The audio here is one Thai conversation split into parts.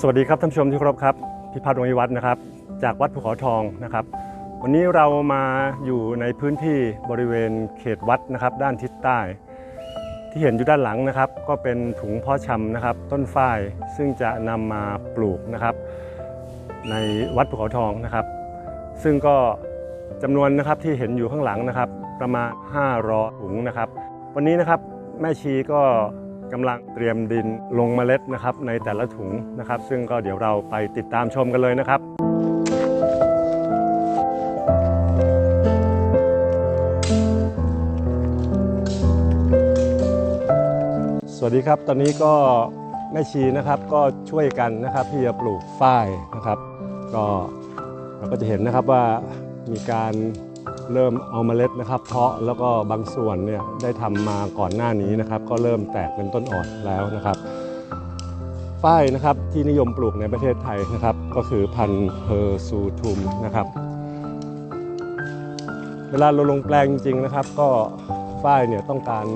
สวัสดีครับท่านผู้ชมที่เคารพครับพิพัฒน์วงศวิวัฒน์นะครับ จากวัดภูเขาทองนะครับ วันนี้เรามาอยู่ในพื้นที่บริเวณเขตวัดนะครับ ด้านทิศใต้ ที่เห็นอยู่ด้านหลังนะครับ ก็เป็นถุงพาะชำนะครับ ต้นฝ้ายซึ่งจะนำมาปลูกนะครับ ในวัดภูเขาทองนะครับ ซึ่งก็จำนวนนะครับที่เห็นอยู่ข้างหลังนะครับ ประมาณ500ถุงนะครับ วันนี้นะครับแม่ชีก็ กำลังเตรียมดินลงเมล็ดนะครับในแต่ละถุงนะครับ ซึ่งก็เดี๋ยวเราไปติดตามชมกันเลยนะครับสวัสดีครับ ตอนนี้ก็แม่ชีนะครับก็ช่วยกันนะครับที่จะปลูกฝ้ายนะครับ ก็เราก็จะเห็นนะครับว่ามีการ เริ่มเอาเมล็ดนะครับ เพาะแล้วก็บางส่วนเนี่ยได้ทำมาก่อนหน้านี้นะครับ ก็เริ่มแตกเป็นต้นอ่อนแล้วนะครับฝ้ายนะครับที่นิยมปลูกในประเทศไทยนะครับ ก็คือพันธุ์เพอร์ซูทุมนะครับ เวลาเราลงแปลงจริงๆนะครับ ก็ฝ้ายเนี่ยต้องการ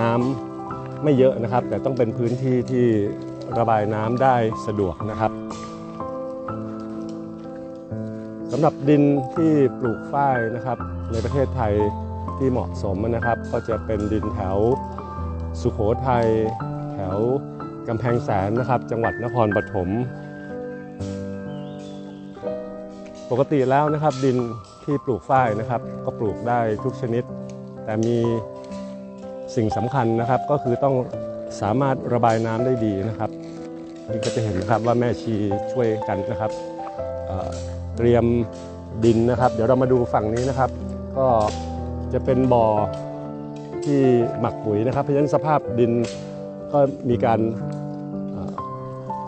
น้ำไม่เยอะนะครับ แต่ต้องเป็นพื้นที่ที่ระบายน้ำได้สะดวกนะครับ สำหรับดินที่ปลูกฝ้ายนะครับ ในประเทศไทยที่เหมาะสมนะครับ ก็จะเป็นดินแถวสุโขทัยแถวกำแพงแสนนะครับ จังหวัดนครปฐมปกติแล้วนะครับดินที่ปลูกฝ้ายนะครับ ก็ปลูกได้ทุกชนิด แต่มีสิ่งสำคัญนะครับ ก็คือต้องสามารถระบายน้ำได้ดีนะครับนี่ก็จะเห็นนะครับว่าแม่ชีช่วยกันนะครับ เตรียมดินนะครับ เดี๋ยวเรามาดูฝั่งนี้นะครับ ก็จะเป็นบ่อที่หมักปุ๋ยนะครับ เพราะฉะนั้นสภาพดินก็มีการ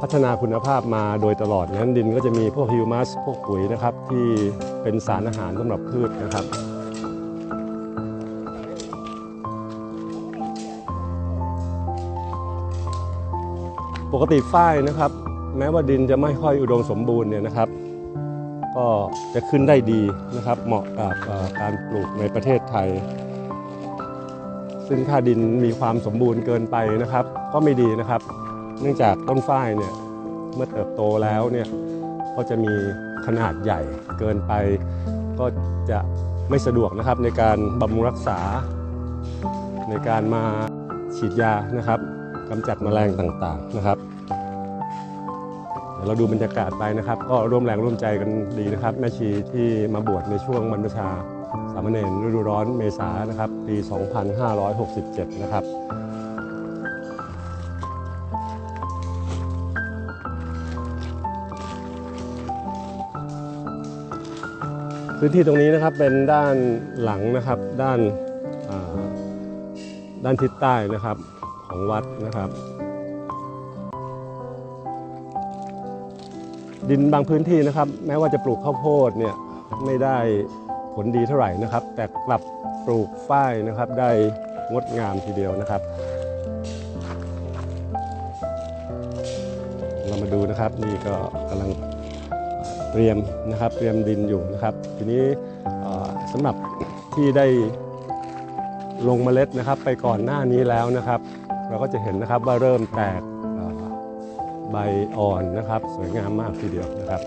พัฒนาคุณภาพมาโดยตลอดนั้นดินก็จะมีพวกฮิวมัสพวกปุ๋ยนะครับ ที่เป็นสารอาหารสำหรับพืชนะครับปกติฝ้ายนะครับ แม้ว่าดินจะไม่ค่อยอุดมสมบูรณ์เนี่ยนะครับ ก็จะขึ้นได้ดีนะครับ เหมาะกับการปลูกในประเทศไทย ซึ่งถ้าดินมีความสมบูรณ์เกินไปนะครับ ก็ไม่ดีนะครับ เนื่องจากต้นฝ้ายเนี่ยเมื่อเติบโตแล้วเนี่ยก็จะมีขนาดใหญ่เกินไป ก็จะไม่สะดวกนะครับในการบำรุงรักษา ในการมาฉีดยานะครับกำจัดแมลงต่างๆนะครับ เราดูบรรยากาศไปนะครับ ก็ร่วมแรงร่วมใจกันดีนะครับ แม่ชีที่มาบวชในช่วงบรรพชาสามเณรฤดูร้อนเมษานะครับ ปี 2567 นะครับพื้นที่ตรงนี้นะครับเป็นด้านหลังนะครับด้านด้านทิศใต้นะครับของวัดนะครับ ดินบางพื้นที่นะครับ แม้ว่าจะปลูกข้าวโพดเนี่ยไม่ได้ผลดีเท่าไหร่นะครับ แต่กลับปลูกฝ้ายนะครับได้งดงามทีเดียวนะครับ เรามาดูนะครับนี่ก็กำลังเตรียมนะครับเตรียมดินอยู่นะครับ ทีนี้สำหรับที่ได้ลงเมล็ดนะครับ ไปก่อนหน้านี้แล้วนะครับ เราก็จะเห็นนะครับว่าเริ่มแตก ใบอ่อนนะครับ สวยงามมากทีเดียวนะครับ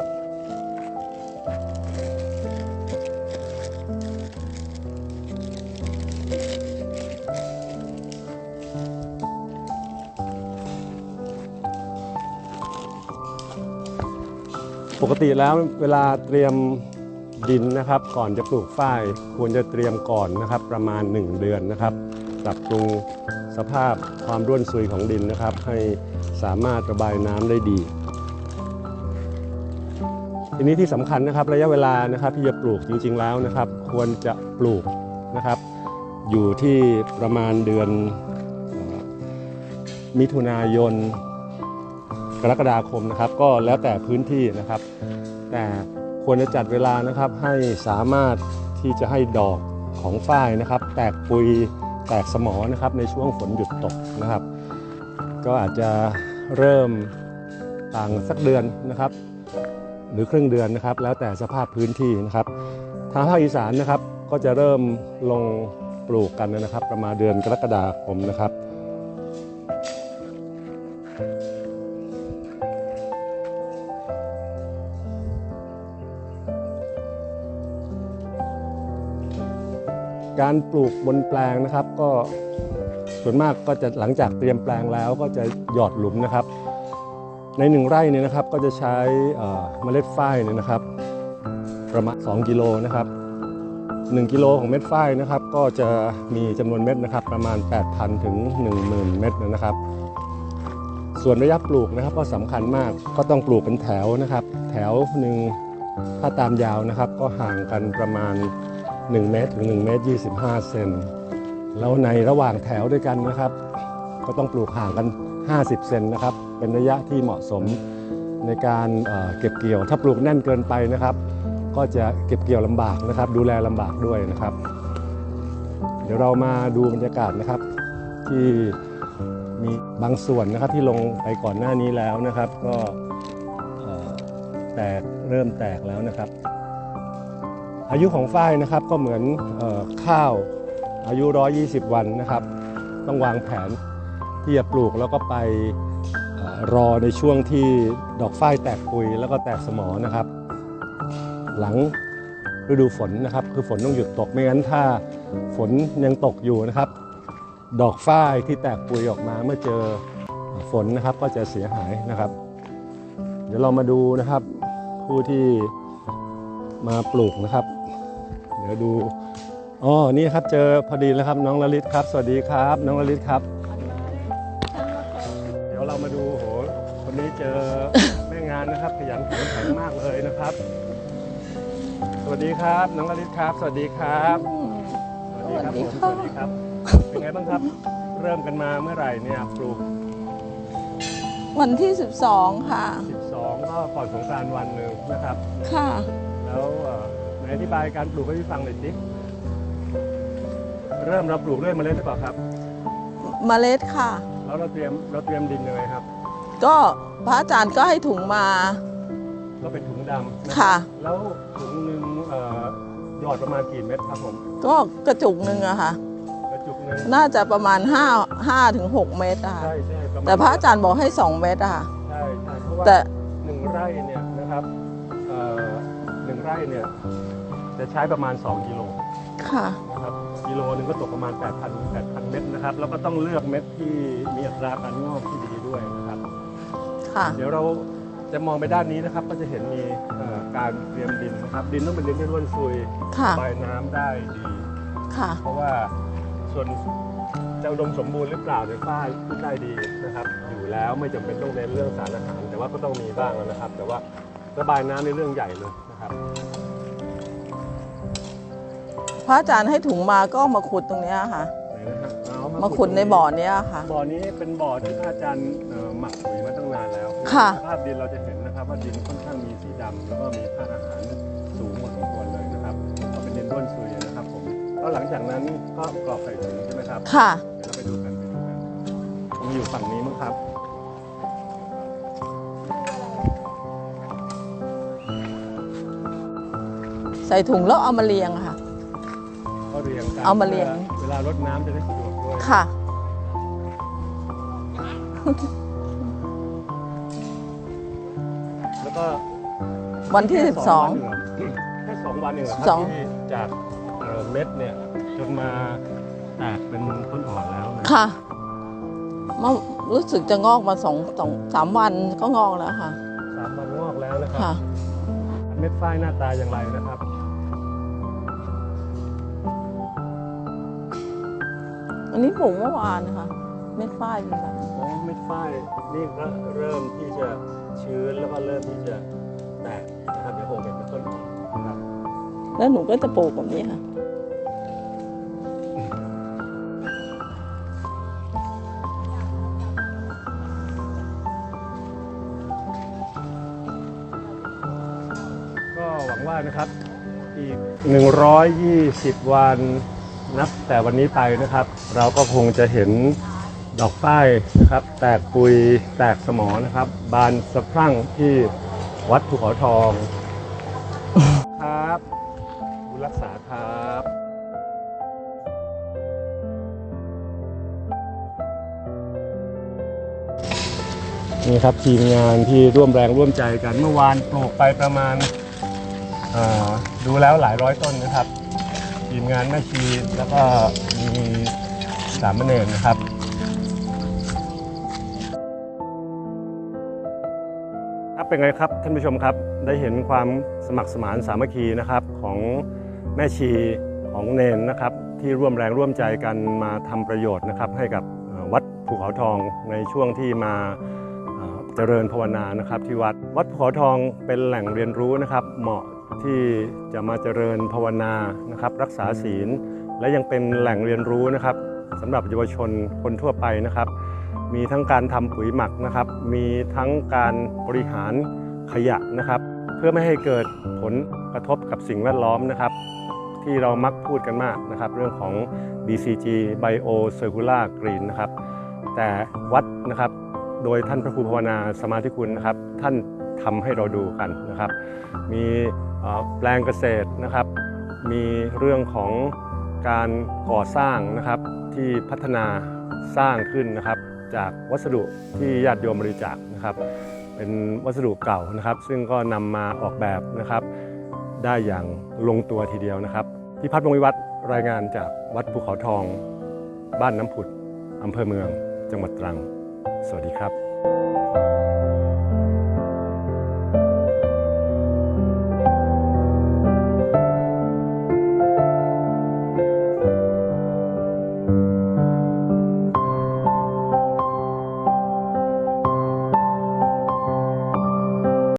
ปกติแล้วเวลาเตรียมดินนะครับ ก่อนจะปลูกฝ้ายควรจะเตรียมก่อนนะครับ ประมาณ 1 เดือนนะครับ ปรับปรุงสภาพความร่วนซุยของดินนะครับ ให้ สามารถระบายน้ำได้ดีทีนี้ที่สำคัญนะครับระยะเวลานะครับที่จะปลูกจริงๆแล้วนะครับ ควรจะปลูกนะครับ อยู่ที่ประมาณเดือนมิถุนายนกรกฎาคมนะครับ ก็แล้วแต่พื้นที่นะครับ แต่ควรจะจัดเวลานะครับให้สามารถที่จะให้ดอกของฝ้ายนะครับ แตกปุยแตกสมอนะครับในช่วงฝนหยุดตกนะครับ ก็อาจจะ เริ่มต่างสักเดือนนะครับ หรือครึ่งเดือนนะครับ แล้วแต่สภาพพื้นที่นะครับ ทางภาคอีสานนะครับก็จะเริ่มลงปลูกกันนะครับ ประมาณเดือนกรกฎาคมนะครับการปลูกบนแปลงนะครับก็ ส่วนมากก็จะหลังจากเตรียมแปลงแล้วก็จะหยอดหลุมนะครับ ในหนึ่งไร่เนี่ยนะครับก็จะใช้เมล็ดฝ้ายเนี่ยนะครับ ประมาณ 2 กิโลนะครับ 1 กิโลของเม็ดฝ้ายนะครับ ก็จะมีจำนวนเม็ดนะครับ ประมาณ 8,000 ถึง 10,000 เม็ดนะครับ ส่วนระยะปลูกนะครับก็สำคัญมากก็ต้องปลูกเป็นแถวนะครับ แถวหนึ่งถ้าตามยาวนะครับก็ห่างกันประมาณ 1 เมตรถึง 1 เมตร 25 เซน แล้วในระหว่างแถวด้วยกันนะครับ ก็ต้องปลูกห่างกัน 50 เซนนะครับ เป็นระยะที่เหมาะสมในการเเก็บเกี่ยว ถ้าปลูกแน่นเกินไปนะครับ ก็จะเก็บเกี่ยวลำบากนะครับ ดูแลลำบากด้วยนะครับ เดี๋ยวเรามาดูบรรยากาศนะครับ ที่มีบางส่วนนะครับที่ลงไปก่อนหน้านี้แล้วนะครับ ก็แตกเริ่มแตกแล้วนะครับ อายุของฝ้ายนะครับก็เหมือนออข้าว อายุ 120 วันนะครับ ต้องวางแผนที่จะปลูกแล้วก็ไปรอในช่วงที่ดอกฝ้ายแตกปุยแล้วก็แตกสมอนะครับ หลังฤดูฝนนะครับ คือฝนต้องหยุดตกไม่งั้นถ้าฝนยังตกอยู่นะครับ ดอกฝ้ายที่แตกปุยออกมาเมื่อเจอฝนนะครับก็จะเสียหายนะครับ เดี๋ยวเรามาดูนะครับผู้ที่มาปลูกนะครับ เดี๋ยวดู อ๋อ นี่ครับเจอพอดีแล้วครับน้องลลิตครับ สวัสดีครับ น้องลลิตครับ เดี๋ยวเรามาดูโหคนนี้เจอแม่งานนะครับขยันขันแข็งมากเลยนะครับ สวัสดีครับ น้องลลิตครับ สวัสดีครับ สวัสดีครับผมสวัสดีครับ เป็นไงบ้างครับ เริ่มกันมาเมื่อไหร่เนี่ยปลูก วันที่ 12 ค่ะ 12 ก็ก่อนสงกรานต์วันหนึ่งนะครับ ค่ะ แล้วเอ่อไหนอธิบายการปลูกให้พี่ฟังหน่อยสิ เริ่มเราปลูกด้วยเมล็ดหรือเปล่าครับ เมล็ดค่ะ แล้วเราเตรียมเราเตรียมดินยังไงครับ ก็พระอาจารย์ก็ให้ถุงมา ก็เป็นถุงดำนะค่ะ แล้วถุงหนึ่งเอ่อหยอดประมาณกี่เม็ดครับผมก็กระจุกหนึ่งอะค่ะ กระจุกหนึ่งน่าจะประมาณ5 5ถึง6เมตรอะค่ะ ใช่ใช่ประมาณแต่พระอาจารย์บอกให้ 2 เมตรอะค่ะ ใช่ใช่เพราะว่าแต่หนึ่งไร่เนี่ยนะครับเอ่อหนึ่งไร่เนี่ยจะใช้ประมาณ 2 กิโลค่ะ นะครับ กิโลหนึงก็ตกประมาณ 8,000 8,000 เม็ดนะครับ แล้วก็ต้องเลือกเม็ดที่มีอัตราการงอกที่ดีด้วยนะครับ ค่ะ เดี๋ยวเราจะมองไปด้านนี้นะครับ ก็จะเห็นมีเอ่อการเตรียมดินนะครับ ดินต้องเป็นดินที่ร่วนซุยค่ะ ระบายน้ำได้ดี ค่ะ เพราะว่าส่วนจะอุดมสมบูรณ์หรือเปล่าในฝ้ายที่ได้ดีนะครับ อยู่แล้วไม่จำเป็นต้องเน้นเรื่องสารอาหาร แต่ว่าก็ต้องมีบ้างนะครับ แต่ว่าระบายน้ำในเรื่องใหญ่เลยนะครับพ ระอาจารย์ให้ถุงมาก็มาขุดตรงเนี้ยค่ะ ไหนนะครับเอามาขุดในบ่อเนี้ยค่ะ บ่อนี้เป็นบ่อที่พระอาจารย์เอ่อหมักปุ๋ยมาตั้งนานแล้วค่ะสภาพดินเราจะเห็นนะครับว่าดินค่อนข้างมีสีดำแล้วก็มีธาตุอาหารสูงพอสมควรเลยนะครับก็เป็นดินร่วนซุยนะครับผมแล้วหลังจากนั้นก็กรอกใส่ถุงใช่ไหมครับ ค่ะ เดี๋ยวเราไปดูกันไปดูกันมีอยู่ฝั่งนี้มั้งครับ ใส่ถุงแล้วเอามาเรียงค่ะก็ เรียงกันเอามาเรียง เวลารดน้ำจะได้สะดวกด้วยค่ะ แล้วก็วันที่ แค่12วันเงเหรอแค่สองวันเองเหรอครัสอง ที่จากเอ่อเม็ดเนี่ยจนมาแตกเป็นต้นอ่อนแล้วนะค่ะมารู้สึกจะงอกมาสองสองสามวันก็งอกแล้วค่ะ สามวันงอกแล้วนะครัค่ะ เม็ดฝ้ายหน้าตาอย่างไรนะครับ นนี้ปลูกเมื่อวานนะคะ เม็ดฝ้ายนี่ค่ะอ๋อเม็ดฝ้ายนี่ก็เริ่มที่จะชื้นแล้วก็เริ่มที่จะแตกนะครับเดี๋ยวคงเป็นต้นอ่อนนะครับแล้วหนูก็จะปลูกแบบนี้ค่ะก็หวังว่านะครับอีก 120 วัน นับแต่วันนี้ไปนะครับ เราก็คงจะเห็นดอกฝ้ายนะครับ แตกปุยแตกสมอนะครับ บานสะพรั่งที่วัดภูเขาทอง ครับบุรักษาครับนี่ครับทีมงานที่ร่วมแรงร่วมใจกันเมื่อวานปลูกไปประมาณดูแล้วหลายร้อยต้นนะครับ ทีมงานแม่ชีแล้วก็มีสามเณรนะครับครับเป็นไงครับท่านผู้ชมครับได้เห็นความสมัครสมานสามัคคีนะครับของแม่ชีของเนนนะครับ ที่ร่วมแรงร่วมใจกันมาทำประโยชน์นะครับ ให้กับวัดภูเขาทองในช่วงที่มาเจริญภาวนานะครับ ที่วัดวัดภูเขาทองเป็นแหล่งเรียนรู้นะครับ เหมาะ ที่จะมาเจริญภาวนานะครับ รักษาศีล และยังเป็นแหล่งเรียนรู้นะครับสำหรับเยาวชนคนทั่วไปนะครับ มีทั้งการทำปุ๋ยหมักนะครับ มีทั้งการบริหารขยะนะครับ เพื่อไม่ให้เกิดผลกระทบกับสิ่งแวดล้อมนะครับ ที่เรามักพูดกันมากนะครับ เรื่องของ BCG Bio Circular Green นะครับ แต่วัดนะครับโดยท่านพระครูภาวนาสมาธิคุณนะครับ ท่าน ทำให้เราดูกันนะครับ มีแปลงเกษตรนะครับ มีเรื่องของการก่อสร้างนะครับที่พัฒนาสร้างขึ้นนะครับ จากวัสดุที่ญาติโยมบริจาคนะครับ เป็นวัสดุเก่านะครับ ซึ่งก็นำมาออกแบบนะครับ ได้อย่างลงตัวทีเดียวนะครับพิพัฒน์วงศ์วิวัฒน์รายงานจากวัดภูเขาทอง บ้านน้ำผุดอำเภอเมือง จังหวัดตรัง สวัสดีครับ